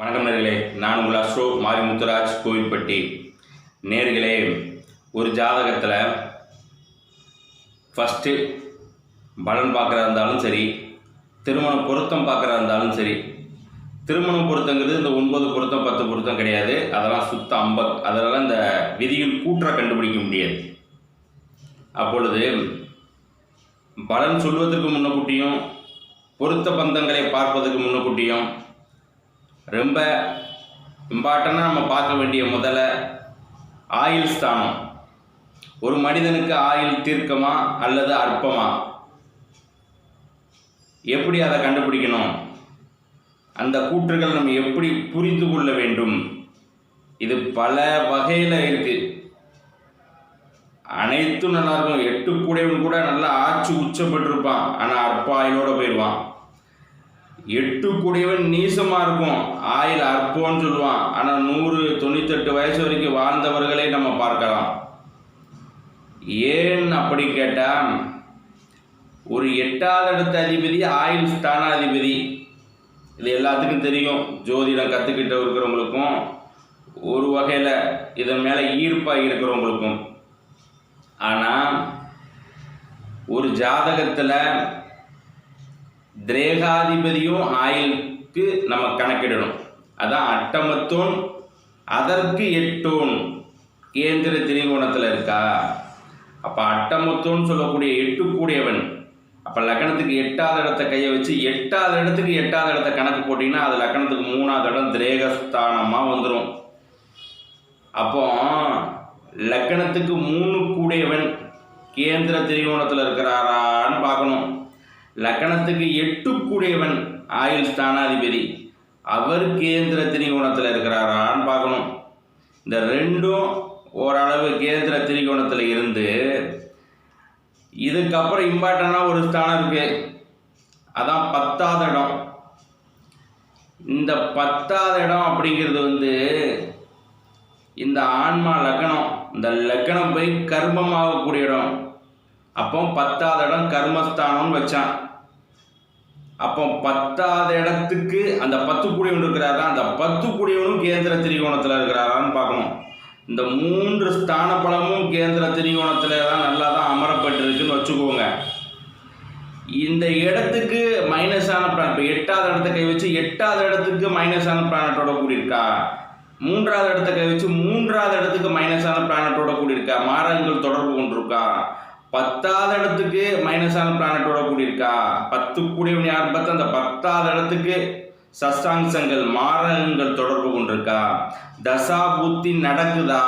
வணக்கம் நேர்களே நான் உங்கள் அஸ்ரோ மாரி முத்துராஜ் கோவில்பட்டி. நேர்களே ஒரு ஜாதகத்தில் ஃபஸ்ட்டு பலன் பார்க்குறா இருந்தாலும் சரி திருமண பொருத்தம் பார்க்குறா இருந்தாலும் சரி திருமண பொருத்தங்கிறது இந்த ஒன்பது பொருத்தம் பத்து பொருத்தம் கிடையாது. அதெல்லாம் சுத்த அம்பக் அதெல்லாம் இந்த விதியில் கூற்ற கண்டுபிடிக்க முடியாது. அப்பொழுது பலன் சொல்வதற்கு முன்னக்கூட்டியும் பொருத்த பந்தங்களை பார்ப்பதற்கு முன்னக்கூட்டியும் ரொம்ப இம்பார்ட்டண்டாக நம்ம பார்க்க வேண்டிய முதல்ல ஆயுள் ஸ்தானம். ஒரு மனிதனுக்கு ஆயுள் தீர்க்கமா அல்லது அற்பமா? எப்படி அதை கண்டுபிடிக்கணும்? அந்த கூற்றுகள் நம்ம எப்படி புரிந்து கொள்ள வேண்டும்? இது பல வகையில் இருக்குது அனைத்தும் நல்லா இருக்கும். எட்டு கூடையவன் கூட நல்லா ஆட்சி உச்சப்பட்டிருப்பான் ஆனால் அற்ப ஆயுளோட போயிடுவான். எட்டு கூடியவன் நீசமாக இருக்கும். ஆயில் அற்போன்னு சொல்லுவான். ஆனால் நூறு தொண்ணூத்தெட்டு வயசு வரைக்கும் வாழ்ந்தவர்களை நம்ம பார்க்கலாம். ஏன் அப்படி கேட்டால் ஒரு எட்டாவது இடத்த அதிபதி ஆயுள் ஸ்தானாதிபதி. இது எல்லாத்துக்கும் தெரியும். ஜோதிடம் கற்றுக்கிட்டு இருக்கிறவங்களுக்கும் ஒரு வகையில் இதன் மேலே ஈர்ப்பாக இருக்கிறவங்களுக்கும். ஆனால் ஒரு ஜாதகத்தில் திரேகாதிபதியும் ஆயுளுக்கு நம்ம கணக்கிடணும். அதான் அட்டமத்தோன் அதற்கு எட்டோன் கேந்திர திரிகோணத்தில் இருக்கா? அப்போ அட்டமத்தோன்னு சொல்லக்கூடிய எட்டு கூடியவன் அப்போ லக்கணத்துக்கு எட்டாவது இடத்த கையை வச்சு எட்டாவது இடத்துக்கு எட்டாவது இடத்த கணக்கு போட்டிங்கன்னா அது லக்கணத்துக்கு மூணாவது இடம் திரேகஸ்தானமாக வந்துடும் அப்போ லக்கணத்துக்கு மூணு கூடியவன் கேந்திர திரிகோணத்தில் இருக்கிறாரான்னு பார்க்கணும். லக்கணத்துக்கு எட்டு கூடியவன் ஆயுள் ஸ்தானாதிபதி. அவர் கேந்திர திரிகோணத்தில் இருக்கிறாரான்னு பார்க்கணும். இந்த ரெண்டும் ஓரளவு கேந்திர திரிகோணத்தில் இருந்து இதுக்கப்புறம் இம்பார்ட்டண்டாக ஒரு ஸ்தானம் இருக்கு. அதான் பத்தாவது இடம். இந்த பத்தாவது இடம் அப்படிங்கிறது வந்து இந்த ஆன்மா லக்கணம். இந்த லக்கணம் போய் கர்மமாகக்கூடிய இடம். அப்போ பத்தாவது இடம் கர்மஸ்தானம்னு வச்சான். அப்போ பத்தாவது இடத்துக்கு அந்த பத்து கூடியவன் இருக்கிறாரா? அந்த பத்து கூடியவனும் கேந்திர திரிகோணத்தில் இருக்கிறாரான்னு பார்க்கணும். இந்த மூன்று ஸ்தான பலமும் கேந்திர திரிகோணத்தில் தான் நல்லா தான் அமரப்பட்டிருக்குன்னு வச்சுக்கோங்க. இந்த இடத்துக்கு மைனஸான பிளான் இப்போ எட்டாவது இடத்த கை வச்சு எட்டாவது இடத்துக்கு மைனஸான பிளானட்டோட கூடியிருக்கா? மூன்றாவது இடத்த கை வச்சு மூன்றாவது இடத்துக்கு மைனஸான பிளானட்டோட கூடியிருக்கா? மாறங்கள் தொடர்பு கொண்டிருக்கா? பத்தாவது இடத்துக்கு மைனஸான பிளானட்டோட கூடியிருக்கா? பத்து கூடியவன் யார் பார்த்தா அந்த பத்தாவது இடத்துக்கு சஸ்தாம்சங்கள் மாரகங்கள் தொடர்பு கொண்டிருக்கா? தசா புத்தி நடக்குதா?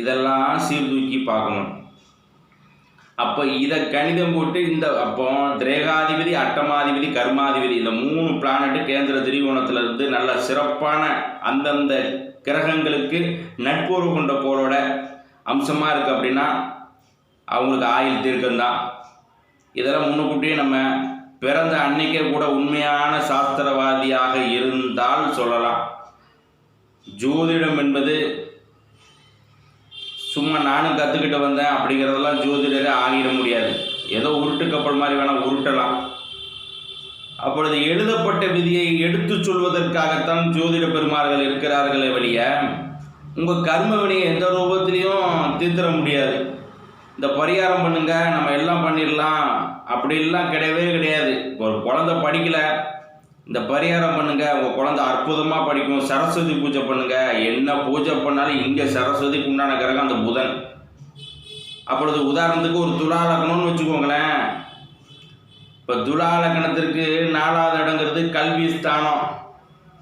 இதெல்லாம் சீர்தூக்கி பார்க்கணும். அப்போ இதை கணிதம் போட்டு இந்த அப்போ திரேகாதிபதி அட்டமாதிபதி கர்மாதிபதி இந்த மூணு பிளானட்டு கேந்திர திரிகோணத்துல இருந்து நல்ல சிறப்பான அந்தந்த கிரகங்களுக்கு நட்புறவு கொண்ட போலோட அம்சமாக இருக்குது அப்படின்னா அவங்களுக்கு ஆயுள் தீர்க்கம்தான். இதெல்லாம் முன்னுக்கூட்டியே நம்ம பிறந்த அன்னைக்கே கூட உண்மையான சாஸ்திரவாதியாக இருந்தால் சொல்லலாம். ஜோதிடம் என்பது சும்மா நானும் கற்றுக்கிட்டு வந்தேன் அப்படிங்கிறதெல்லாம் ஜோதிடரே ஆகிட முடியாது. ஏதோ உருட்டு கப்பல் மாதிரி வேணால் உருட்டலாம். அப்பொழுது எழுதப்பட்ட விதியை எடுத்துச் சொல்வதற்காகத்தான் ஜோதிட பெருமார்கள் இருக்கிறார்களே வழிய உங்கள் கர்ம வினையை எந்த ரூபத்திலையும் தீர்த்திட முடியாது. இந்த பரிகாரம் பண்ணுங்க நம்ம எல்லாம் பண்ணிடலாம். அப்படிலாம் கிடையவே கிடையாது. ஒரு குழந்தை படிக்கல. இந்த பரிகாரம் பண்ணுங்க உங்க குழந்தை அற்புதமா படிக்கும். சரஸ்வதி பூஜை பண்ணுங்க. என்ன பூஜை பண்ணாலும் இங்க சரஸ்வதிக்கு உண்டான கிரகம் அந்த புதன். அப்பொழுது உதாரணத்துக்கு ஒரு துலா லக்னம்னு வச்சுக்கோங்களேன். இப்போ துலா லக்னத்திற்கு நாலாவது இடங்கிறது கல்வி ஸ்தானம்.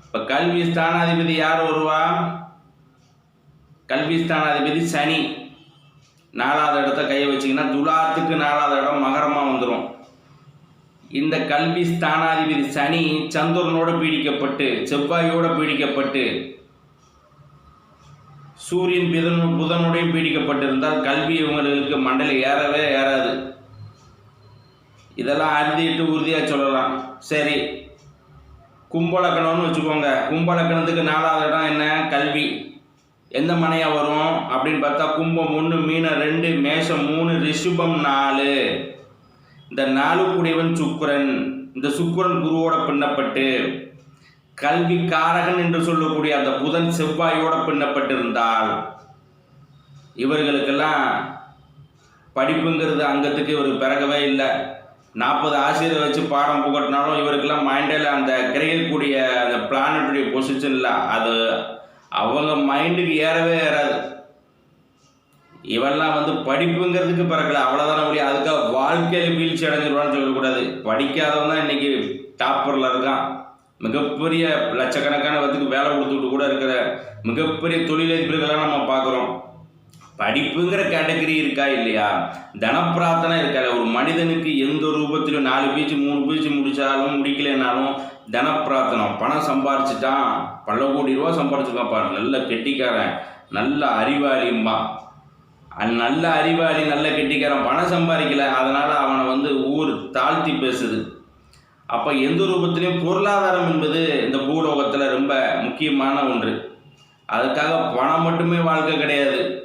இப்போ கல்வி ஸ்தானாதிபதி யார் வருவா? கல்வி ஸ்தானாதிபதி சனி. நாலாவது இடத்த கையை வச்சிங்கன்னா துலாத்துக்கு நாலாவது இடம் மகரமாக வந்துடும் இந்த கல்வி ஸ்தானாதிபதி சனி சந்திரனோட பீடிக்கப்பட்டு செவ்வாயோட பீடிக்கப்பட்டு சூரியன் புதன் புதனுடையும் பீடிக்கப்பட்டிருந்தால் கல்வி இவங்களுக்கு மண்டல ஏறவே ஏறாது. இதெல்லாம் அறுதிட்டு உறுதியாக சொல்லலாம். சரி கும்பலக்கணம்னு வச்சுக்கோங்க. கும்பலக்கணத்துக்கு நாலாவது இடம் என்ன? கல்வி. எந்த மனையாக வரும்? அப்படின்னு பார்த்தா கும்பம் ஒன்று மீனம் ரெண்டு மேஷம் மூணு ரிஷுபம் நாலு. இந்த நாலு கூடியவன் சுக்கரன். இந்த சுக்கரன் குருவோட பின்னப்பட்டு கல்வி காரகன் என்று சொல்லக்கூடிய அந்த புதன் செவ்வாயோட பின்னப்பட்டிருந்தால் இவர்களுக்கெல்லாம் படிப்புங்கிறது அங்கத்துக்கு இவர் பிறகவே இல்லை. நாற்பது ஆசிரியர் வச்சு பாடம் புகட்டினாலும் இவருக்கெல்லாம் மைண்டில் அந்த கிரையக்கூடிய அந்த பிளானட்டுடைய பொசிஷனில் அது அவங்க மைண்டுக்கு ஏறவே ஏறாது. இவெல்லாம் வந்து படிப்புங்கிறதுக்கு பிறக்கல அவ்வளோதான முடியும் அதுக்காக வாழ்க்கையில் வீழ்ச்சி அடைஞ்சிருவான்னு சொல்லக்கூடாது. படிக்காதவன் தான் இன்னைக்கு டாப்பரில் இருக்கான். மிகப்பெரிய லட்சக்கணக்கான வத்துக்கு வேலை கொடுத்துட்டு கூட இருக்கிற மிகப்பெரிய தொழிலதிபர்களாக நம்ம பார்க்குறோம். படிப்புங்கிற கேட்டகரி இருக்கா இல்லையா? தனப்பிரார்த்தனை இருக்கா ஒரு மனிதனுக்கு எந்த ரூபத்திலும் நாலு பீச்சு மூணு பீச்சு முடித்தாலும் முடிக்கலைனாலும் தனப்பிரார்த்தனம். பணம் சம்பாரிச்சிட்டான். பல கோடி ரூபா சம்பாரிச்சிருக்கான் பாரு. நல்ல கெட்டிக்காரன். நல்ல அறிவாளியும்பா. அந் நல்ல அறிவாளி நல்ல கெட்டிக்காரன். பணம் சம்பாதிக்கல அதனால் அவனை வந்து ஊர் தாழ்த்தி பேசுது. அப்போ எந்த ரூபத்திலையும் பொருளாதாரம் என்பது இந்த பூலோகத்தில் ரொம்ப முக்கியமான ஒன்று. அதுக்காக பணம் மட்டுமே வாழ்க்கை கிடையாது.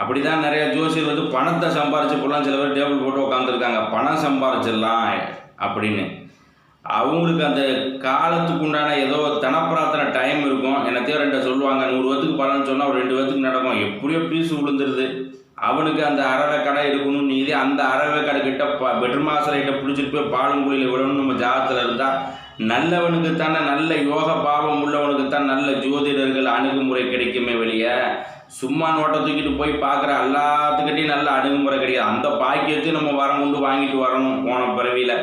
அப்படிதான் நிறைய ஜோசியர் வந்து பணத்தை சம்பாரிச்சு போடலாம் சில பேர் டேபிள் போட்டு உட்காந்துருக்காங்க பணம் சம்பாரிச்சிடலாம் அப்படின்னு. அவங்களுக்கு அந்த காலத்துக்கு உண்டான ஏதோ தனப்பிரார்த்தனை டைம் இருக்கும். என்னத்தையோ ரெண்டு சொல்லுவாங்க. நூறு வத்துக்கு பலன்னு சொன்னால் ஒரு ரெண்டு வத்துக்கு நடக்கும். எப்படியோ பீஸ் விழுந்துருது அவனுக்கு அந்த அறவை கடை இருக்கணும் நீதி அந்த அறவை கடை கிட்ட ப பெட்ரமாசலைகிட்ட பிடிச்சிட்டு போய் பாலங்குழியில் விடணும்னு நம்ம ஜாதத்தில் இருந்தால் நல்லவனுக்கு தானே நல்ல யோக பாவம் உள்ளவனுக்கு தான் நல்ல ஜோதிடர்கள் அணுகுமுறை கிடைக்குமே வெளியே. சும்மா நோட்டை தூக்கிட்டு போய் பார்க்குற எல்லாத்துக்கிட்டையும் நல்ல அணுகுமுறை கிடையாது. அந்த பாக்கியத்தையும் நம்ம வரம் கொண்டு வாங்கிட்டு வரணும் போன பிறவியில்.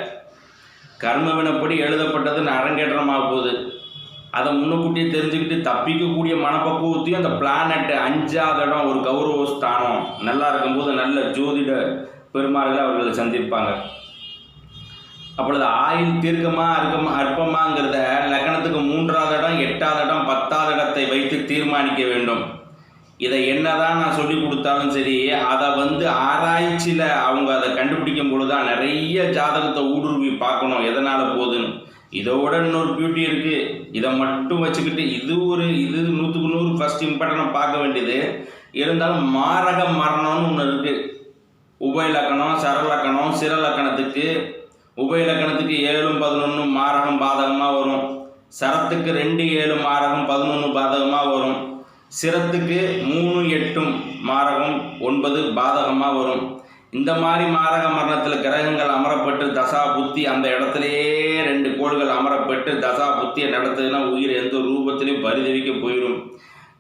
கர்மவினப்படி எழுதப்பட்டது அரங்கேற்றமாக போகுது. அதை முன்னுக்கூட்டியே தெரிஞ்சுக்கிட்டு தப்பிக்கக்கூடிய மனப்பக்குவத்தையும் அந்த பிளானட் அஞ்சாவது இடம் ஒரு கௌரவ ஸ்தானம். நல்லா இருக்கும்போது நல்ல ஜோதிட பெருமாள்களை அவர்கள் சந்திப்பாங்க. அப்பொழுது ஆயுள் தீர்க்கமா இருக்கமா அற்பமாங்கிறத லக்னத்துக்கு மூன்றாவது இடம் எட்டாவது இடம் பத்தாவது இடத்தை வைத்து தீர்மானிக்க வேண்டும். இதை என்னதான் நான் சொல்லி கொடுத்தாலும் சரி அதை வந்து ஆராய்ச்சியில் அவங்க அதை கண்டுபிடிக்கும் பொழுது தான் நிறைய ஜாதகத்தை ஊடுருவி பார்க்கணும் எதனால் போகுதுன்னு. இதோட இன்னொரு பியூட்டி இருக்குது இதை மட்டும் வச்சுக்கிட்டு இது ஒரு இது நூற்றுக்கு நூறு ஃபஸ்ட் இம்பார்ட்டன்ட் பார்க்க வேண்டியது. இருந்தாலும் மாரக மரணம்னு ஒன்று இருக்குது உபயிலக்கணம் சரலக்கணம் சிரலக்கணத்துக்கு உபயிலக்கணத்துக்கு ஏழும் பதினொன்றும் மாரகம் பாதகமாக வரும். சரத்துக்கு ரெண்டு ஏழு மாரகம் பதினொன்று பாதகமாக வரும். சிரத்துக்கு மூணு எட்டும் மாரகம் ஒன்பது பாதகமாக வரும். இந்த மாதிரி மாரக மரணத்தில் கிரகங்கள் அமரப்பட்டு தசா புத்தி அந்த இடத்துலையே ரெண்டு கோள்கள் அமரப்பட்டு தசா புத்தியை நடத்துதுன்னா உயிர் எந்த ரூபத்திலையும் பரிதவிக்க போயிடும்.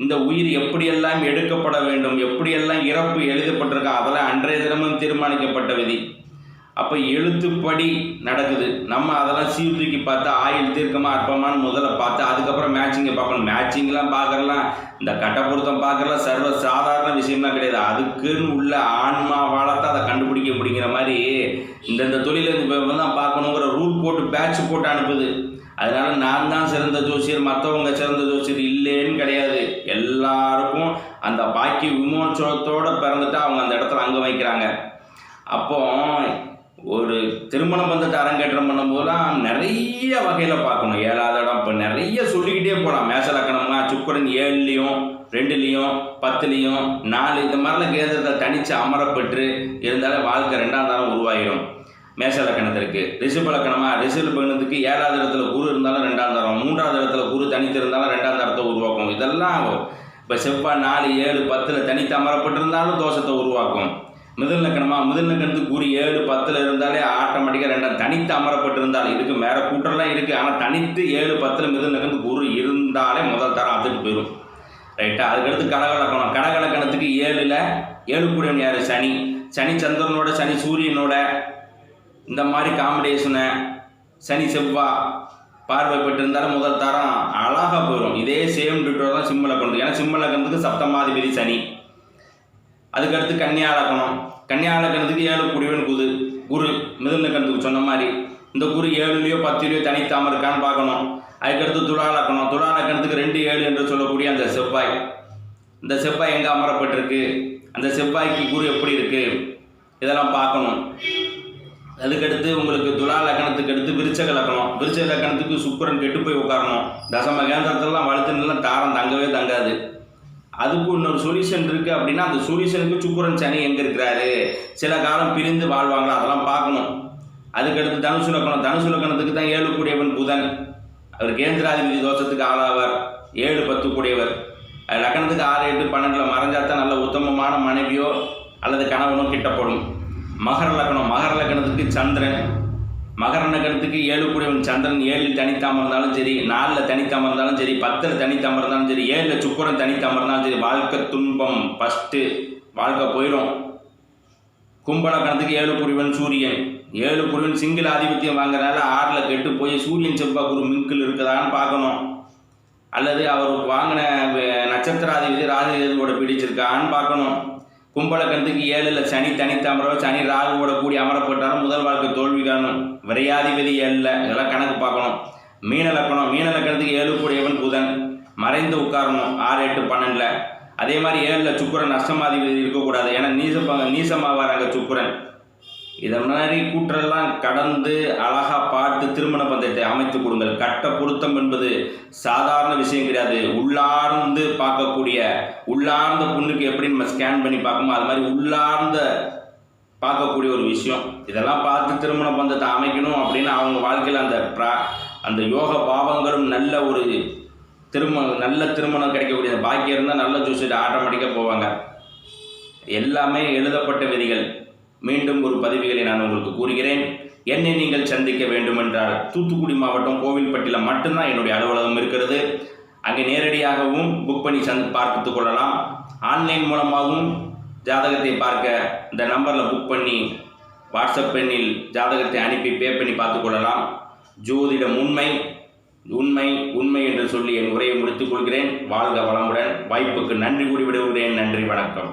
இந்த உயிர் எப்படியெல்லாம் எடுக்கப்பட வேண்டும் எப்படியெல்லாம் இறப்பு எழுதப்பட்டிருக்கா அதெல்லாம் அன்றைய தினமும் தீர்மானிக்கப்பட்ட விதி. அப்போ எழுத்துப்படி நடக்குது. நம்ம அதெல்லாம் சீர்தூக்கி பார்த்து ஆயில் தீர்க்கமாக அற்பமானு முதல்ல பார்த்து அதுக்கப்புறம் மேட்சிங்கை பார்க்கணும். மேட்சிங்லாம் பார்க்கறலாம். இந்த கட்டப்பொருத்தம் பார்க்கறலாம். சர்வ சாதாரண விஷயம்லாம் கிடையாது. அதுக்குன்னு உள்ள ஆன்மா வளர்த்தா அதை கண்டுபிடிக்க முடிங்கிற மாதிரி இந்தந்த தொழிலை தான் பார்க்கணுங்கிற ரூல் போட்டு பேட்ச் போட்டு அனுப்புது. அதனால நான் தான் சிறந்த ஜோசியர் மற்றவங்க சிறந்த ஜோசியர் இல்லைன்னு கிடையாது. எல்லாருக்கும் அந்த பாக்கிய விமோச்சனத்தோடு பிறந்துட்டு அவங்க அந்த இடத்துல அங்கே வைக்கிறாங்க. அப்போ ஒரு திருமணம் வந்துட்டு அரங்கேற்றம் பண்ணும்போதெல்லாம் நிறைய வகையில் பார்க்கணும். ஏழாவது இடம் இப்போ நிறைய சொல்லிக்கிட்டே போகலாம் மேசலக்கணம்னா சுக்கரன் ஏழுலேயும் ரெண்டுலேயும் பத்துலேயும் நாலு இந்த மாதிரிலாம் கேதத்தை தனித்து அமரப்பட்டு இருந்தாலே வாழ்க்கை ரெண்டாம் தரம் உருவாகிடும் மேச லக்கணத்திற்கு. ரிஷப லக்கணமாக ரிஷப ஏழாவது இடத்துல குரு இருந்தாலும் ரெண்டாம் தரம் மூன்றாவது இடத்துல குரு தனித்து இருந்தாலும் ரெண்டாம் தரத்தை உருவாக்கும். இதெல்லாம் இப்போ செவ்வாய் நாலு ஏழு பத்தில் தனித்து அமரப்பட்டிருந்தாலும் தோஷத்தை உருவாக்கும். மிதல் லக்கணமாக மிதல் லக்கணத்துக்கு குரு ஏழு பத்தில் தனித்து அமரப்பட்டிருந்தால் இதுக்கு மேற கூட்டம்லாம் இருக்குது ஆனால் தனித்து ஏழு பத்தில் மிதல் லக்கணத்துக்கு குரு இருந்தாலே முதல் தரம் அதுக்கு போயிடும் ரைட்டா அதுக்கடுத்து கடகலக்கணம். கடகலக்கணத்துக்கு ஏழில் ஏழு கூடியவன் யார்? சனி. சனி சந்திரனோட சனி சூரியனோட இந்த மாதிரி காம்பினேஷனை சனி செவ்வா பார்வைப்பட்டிருந்தாலும் முதல் தரம் அழகாக போயிடும் இதே சேம் டிட்டோ தான் சிம்மலக்கணத்துக்கு ஏன்னா சிம்மலக்கணத்துக்கு சப்தமாதிபதி சனி. அதுக்கடுத்து கன்னியாலக்கணம் கன்னியாலக்கணத்துக்கு ஏழு குடிவன் குது குரு மிதுன சொன்ன மாதிரி இந்த குரு ஏழுலையோ பத்துலையோ தனித்தாமல் இருக்கான்னு பார்க்கணும். அதுக்கடுத்து துலா லக்கணம். துலா லக்கணத்துக்கு ரெண்டு ஏழு என்று சொல்லக்கூடிய அந்த செவ்வாய். இந்த செவ்வாய் எங்கே அமரப்பட்டிருக்கு? அந்த செவ்வாய்க்கு குரு எப்படி இருக்குது இதெல்லாம் பார்க்கணும். அதுக்கடுத்து உங்களுக்கு துலா லக்கணத்துக்கு அடுத்து விருச்சக லக்கணம். விருச்சக லக்கணத்துக்கு சுக்கரன் கெட்டு போய் உட்காரணும். தசம கேந்திரத்திலலாம் வலுத்துலாம் தாரம் தங்கவே தங்காது. அதுக்கு இன்னொரு சொல்யூஷன் இருக்குது அப்படின்னா அந்த சொல்யூஷனுக்கு சுக்குரன் சனி எங்கே இருக்கிறாரு? சில காலம் பிரிந்து வாழ்வாங்களா? அதெல்லாம் பார்க்கணும். அதுக்கடுத்து தனுசு லக்கணம். தனுசு லக்கணத்துக்கு தான் ஏழு கூடியவன் புதன். அவர் கேந்திராதிபதி தோஷத்துக்கு ஆளாவார். ஏழு பத்து கூடியவர். லக்கணத்துக்கு ஆறு எட்டு பன்னெண்டில் மறைஞ்சா தான் நல்ல உத்தமமான மனைவியோ அல்லது கணவனோ கிட்டப்படும். மகர லக்கணம். மகர லக்கணத்துக்கு சந்திரன். மகர நகரத்துக்கு ஏழு கூடியவன் சந்திரன் ஏழில் தனித்தாம இருந்தாலும் சரி நாலில் தனித்தாம இருந்தாலும் சரி பத்தில் தனித்தாம இருந்தாலும் சரி ஏழில் சுக்கரன் தனித்தாம இருந்தாலும் சரி வாழ்க்கை துன்பம் ஃபஸ்ட்டு வாழ்க்கை போயிடும். கும்பலக்கணத்துக்கு ஏழு குருவன் சூரியன். ஏழு குருவன் சிங்கிள் ஆதிபத்தியம் வாங்குறதுனால ஆறில் கெட்டு போய் சூரியன் செவ்வாய் குரு மின்கில் இருக்குதான்னு பார்க்கணும். அல்லது அவர் வாங்கின நட்சத்திராதிபதி ராஜகேதுவோட பிடிச்சிருக்கான்னு பார்க்கணும். கும்பலக்கணத்துக்கு ஏழில் சனி தனித்தமரோ சனி ராகுவோட கூடி அமரப்பட்டாலும் முதல் வாழ்க்கை தோல்வி காணும். விரையாதிபதி ஏழில் இதெல்லாம் கணக்கு பார்க்கணும். மீன லக்கணம் மீன லக்கணத்துக்கு ஏழு கூடியவன் புதன். மறைந்து உட்காரணும் ஆறு எட்டு பன்னெண்டில். அதே மாதிரி ஏழில் சுக்கிரன் அஷ்டமாதிபதி இருக்கக்கூடாது. ஏன்னா நீச நீசமாக வராங்க சுக்கிரன். இதை மாதிரி கூற்றெல்லாம் கடந்து அழகாக பார்த்து திருமண பந்தயத்தை அமைத்து கொடுங்கள். கட்ட பொருத்தம் என்பது சாதாரண விஷயம் கிடையாது. உள்ளார்ந்து பார்க்கக்கூடிய உள்ளார்ந்த பொண்ணுக்கு எப்படி நம்ம ஸ்கேன் பண்ணி பார்க்கணுமோ அது மாதிரி உள்ளார்ந்த பார்க்கக்கூடிய ஒரு விஷயம். இதெல்லாம் பார்த்து திருமண பந்தத்தை அமைக்கணும் அப்படின்னு அவங்க வாழ்க்கையில் அந்த ப்ரா அந்த யோக பாவங்களும் நல்ல ஒரு திருமண நல்ல திருமணம் கிடைக்கக்கூடிய பாக்கியம் இருந்தால் நல்ல ஜோசியத்தை ஆட்டோமேட்டிக்காக போவாங்க. எல்லாமே எழுதப்பட்ட விதிகள். மீண்டும் ஒரு பதிவுகளை நான் உங்களுக்கு கூறுகிறேன். என்னை நீங்கள் சந்திக்க வேண்டுமென்றால் தூத்துக்குடி மாவட்டம் கோவில்பட்டியில் மட்டும்தான் என்னுடைய அலுவலகம் இருக்கிறது. அங்கே நேரடியாகவும் புக் பண்ணி சந் பார்த்து கொள்ளலாம். ஆன்லைன் மூலமாகவும் ஜாதகத்தை பார்க்க இந்த நம்பரில் புக் பண்ணி வாட்ஸ்அப் எண்ணில் ஜாதகத்தை அனுப்பி பே பண்ணி பார்த்து கொள்ளலாம். ஜோதிடம் உண்மை உண்மை உண்மை என்று சொல்லி என் உரையை முடித்துக் கொள்கிறேன். வாழ்க வளமுடன். வாய்ப்புக்கு நன்றி கூறி விடுகிறேன் நன்றி வணக்கம்.